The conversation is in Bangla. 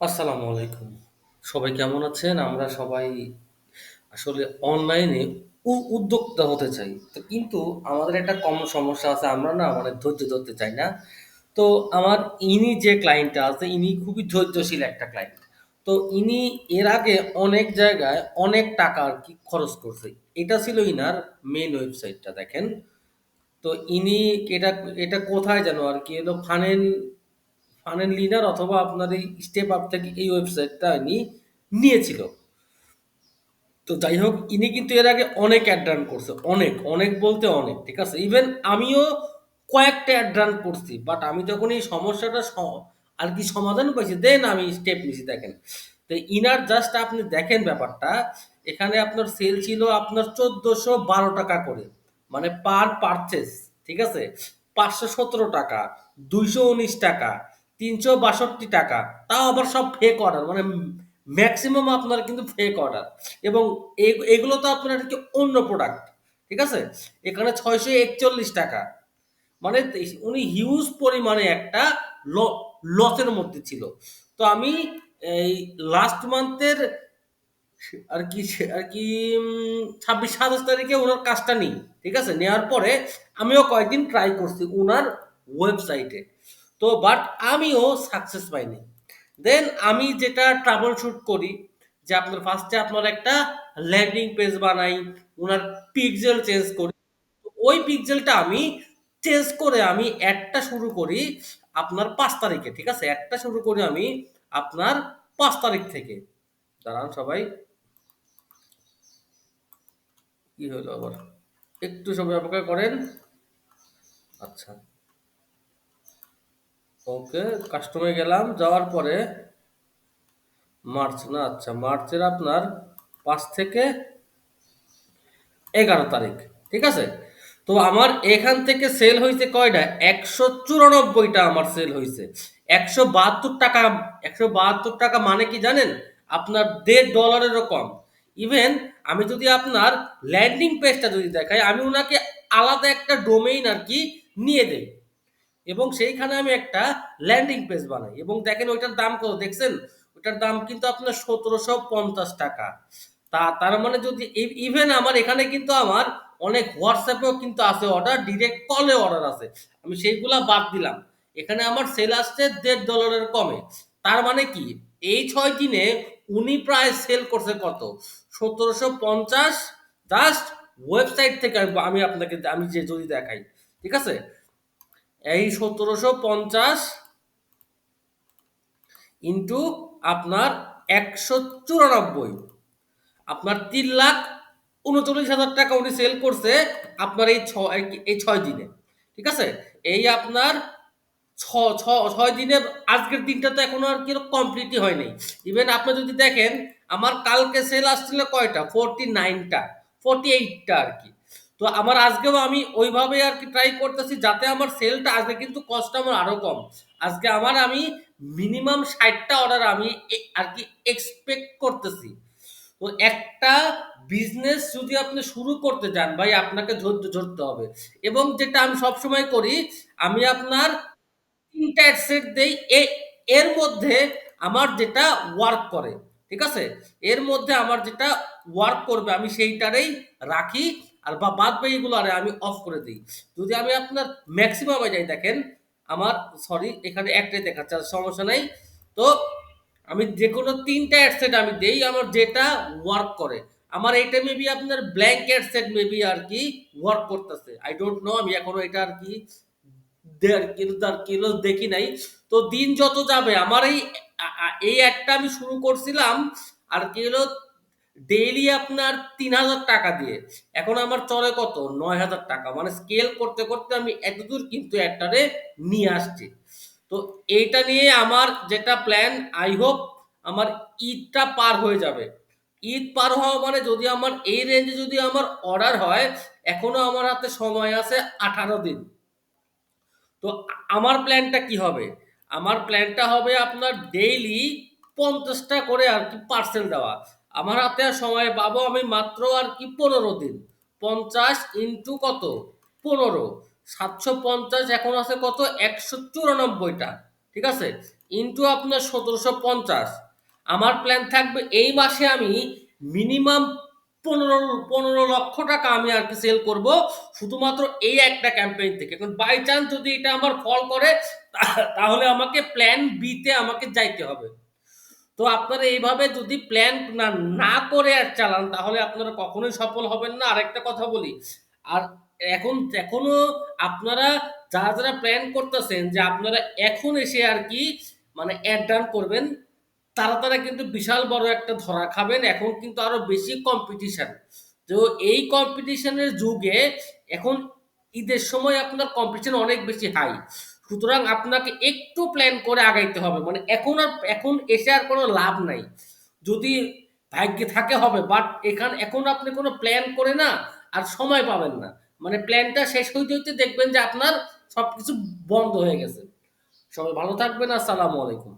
আসসালামু আলাইকুম। সবাই কেমন আছেন? আমরা সবাই আসলে অনলাইনে উ উদ্যোক্তা হতে চাই। তো কিন্তু আমাদের একটা কমন সমস্যা আছে। আমরা না মানে ধৈর্য ধরতে চাই না। তো আমার ইনি যে ক্লায়েন্টটা আছে, ইনি খুবই ধৈর্যশীল একটা ক্লায়েন্ট। তো ইনি এর আগে অনেক জায়গায় অনেক টাকা আরকি খরচ করছে। এটা ছিল ইনার মেইন ওয়েবসাইটটা দেখেন। তো ইনি এটা এটা কোথায় যেন আরকি হলো ফানেল ফানেল লিডার অথবা আপনার এই স্টেপ আপ থেকে এই ওয়েবসাইটটা ইনি নিয়েছিল। তো যাই হোক ইনি কিন্তু এর আগে অনেক অ্যাড রান করছে। অনেক, অনেক বলতে অনেক। ঠিক আছে? ইভেন আমিও কয়েকটা অ্যাড রান করছি। বাট আমি যখন এই সমস্যাটা আর কি সমাধান পাইছি দেন আমি স্টেপ নিছি দেখেন। তো ইনার জাস্ট আপনি দেখেন ব্যাপারটা। এখানে আপনার সেল ছিল আপনার ৳১৪১২ করে। মানে পার পারচেজ। ঠিক আছে? ৳৫১৭, ৳২১৯, ৳৩৬২ তাও আবার সব ফেক অর্ডার। মানে ম্যাক্সিমাম আপনার কিন্তু ফেক অর্ডার। এবং এগুলো তো আপনার আরকি অন্য প্রোডাক্ট। ঠিক আছে? এখানে ৳৬৪১ মানে তেস উনি হিউজ পরিমাণে একটা লসের মধ্যে ছিল। তো আমি এই লাস্ট মান্থের আরকি সে আর কি ২৬-২৭ তারিখে ওনার কাজটা নিই। ঠিক আছে? নেওয়ার পরে আমিও কয়েকদিন ট্রাই করছি ওনার ওয়েবসাইটে। তো বাট আমিও সাকসেস পাইনি। দেন আমি যেটা ট্রাবল শুট করি যে আপনার ফার্স্টে আপনার একটা ল্যান্ডিং পেজ বানাই, ওনার পিক্সেল চেঞ্জ করি। ওই পিক্সেলটা আমি চেঞ্জ করে আমি একটা শুরু করি আপনার পাঁচ তারিখে। ঠিক আছে? একটা শুরু করি আমি আপনার পাঁচ তারিখ থেকে। দাঁড়ান সবাই। কি হইল আবার? একটু সময় অপেক্ষা করেন। আচ্ছা। ওকে, কাস্টমে গেলাম। যাওয়ার পরে মার্চ না আচ্ছা মার্চের আপনার পাঁচ থেকে ১১ তারিখ। ঠিক আছে? তো আমার এখান থেকে সেল হয়েছে কয়টা? একশো চুরানব্বইটা আমার সেল হইছে। ৳১৭২ ৳১৭২ মানে কি জানেন? আপনার $১.৫ এরও কম। ইভেন আমি যদি আপনার ল্যান্ডিং পেজটা যদি দেখাই, আমি ওনাকে আলাদা একটা ডোমেইন আর কি নিয়ে দেই। এবং সেইখানে আমি একটা ল্যান্ডিং পেজ বানাই। এবং দেখেন ওইটার দাম কত দেখছেন? ওইটার দাম কিন্তু আপনার ৳১৭৫০ তা তার মানে যদি ইভেন আমার এখানে কিন্তু আমার অনেক হোয়াটসঅ্যাপেও কিন্তু আছে অর্ডার, ডিরেক্ট কলে অর্ডার আছে। আমি সেইগুলা বাদ দিলাম। এখানে আমার সেল আসছে $১.৫ এর কমে। তার মানে কি? এই ছয় দিনে উনি প্রায় সেল করছে কত? ১৭৫০ জাস্ট ওয়েবসাইট থেকে আমি আপনাকে আমি যে যদি দেখাই। ঠিক আছে? এই ১৭৫০ ইন্টু আপনার ১৯৪ আপনার ৳৩,৩৯,০০০ উনি সেল করছে আপনার এই ছ এই ছয় দিনে। ঠিক আছে? এই আপনার ছ ছ ৬ দিনের আজকের দিনটা তো এখনও আরকি কমপ্লিটই হয়নি ইভেন আপনি যদি দেখেন আমার কালকে সেল আসছিল কয়টা? 49 টা, 48 টা আরকি। তো আমার আজকেও আমি ওইভাবে আর কি ট্রাই করতেছি যাতে আমার সেলটা আজকে কিন্তু কস্টটা আমার আরও কম। আজকে আমার আমি মিনিমাম ৬০ টা অর্ডার আমি এ আরকি এক্সপেক্ট করতেছি। তো একটা বিজনেস যদি আপনি শুরু করতে যান, ভাই আপনাকে ধৈর্য ধরতে হবে। এবং যেটা আমি সবসময় করি, আমি আপনার ৩ টা অ্যাড সেট দেই। এর মধ্যে আমার যেটা ওয়ার্ক করে। ঠিক আছে? এর মধ্যে আমার যেটা ওয়ার্ক করবে, আমি সেইটারেই রাখি আর বা বাদ বাকিগুলো আরে আমি অফ করে দিই যদি আমি আপনার মেক্সিমাম এ যাই, দেখেন আমার সরি এখানে একটাই দেখাচ্ছে, আর সমস্যা নাই। তো আমি যেকোনো ৩ টা অ্যাড সেট আমি দেই, আমার যেটা ওয়ার্ক করে। আমার এইটা মেবি আপনার ব্ল্যাংক অ্যাড সেট মেবি আরকি ওয়ার্ক করতেছে। আই don't নো আমি এখনও এটা তার কিলো দেখি নাই। তো দিন যত যাবে, আমার এই এই অ্যাডটা আমি শুরু করছিলাম, আর কি হলো ডেইলি আপনার ৳৩,০০০ দিয়ে। এখন আমার চলে কত? ৳৯,০০০ মানে স্কেল করতে, করতে আমি এতদূর কিন্তু অ্যাডটারে নিয়ে আসছি। তো এইটা নিয়ে আমার যেটা প্ল্যান আই হোপ আমার ঈদটা পার হয়ে যাবে। ঈদ পার হওয়া মানে যদি আমার এই রেঞ্জে যদি আমার অর্ডার হয়, এখনও আমার হাতে সময় আছে ১৮ দিন। তো আমার প্ল্যানটা কি হবে? আমার প্ল্যানটা হবে আপনার ডেইলি পঞ্চাশটা করে আর কি পার্সেল দেওয়া। আমার হাতে সময় পাবো আমি মাত্র আর কি পনেরো দিন। ৫০ ইন্টু কত? ১৫ ৭৫০ এখন আছে কত? একশো চুরানব্বইটা ঠিক আছে? ইন্টু আপনার সতেরোশো পঞ্চাশ আমার প্ল্যান থাকবে এই মাসে আমি মিনিমাম পনেরো পনেরো লক্ষ টাকা আমি আর কি সেল করব শুধুমাত্র এই একটা ক্যাম্পেইন থেকে এখন বাই চান্স যদি এটা আমার ফল করে তাহলে আমাকে প্ল্যান বিতে আমাকে যাইতে হবে তো আপনারা এইভাবে যদি প্ল্যান না করে আর চালান, তাহলে আপনারা কখনোই সফল হবেন না। আরেকটা কথা বলি, আর এখন, এখনও আপনারা যারা যারা প্ল্যান করতেছেন যে আপনারা এখন এসে আর কি মানে অ্যাড ডান করবেন, তারা তারা কিন্তু বিশাল বড় একটা ধরা খাবেন। এখন কিন্তু আরও বেশি কম্পিটিশন তো এই কম্পিটিশনের যুগে এখন ঈদের সময় আপনার কম্পিটিশন অনেক বেশি হাই সুতরাং আপনাকে একটু প্ল্যান করে আগাইতে হবে। মানে এখন আর, এখন এসে আর কোনো লাভ নাই। যদি ভাগ্যে থাকে হবে বাট এখান, এখন আপনি কোনো প্ল্যান করে না আর সময় পাবেন না। মানে প্ল্যানটা শেষ হইতে হইতে দেখবেন যে আপনার সব কিছু বন্ধ হয়ে গেছে। সবাই ভালো থাকবেন, আসসালামু আলাইকুম।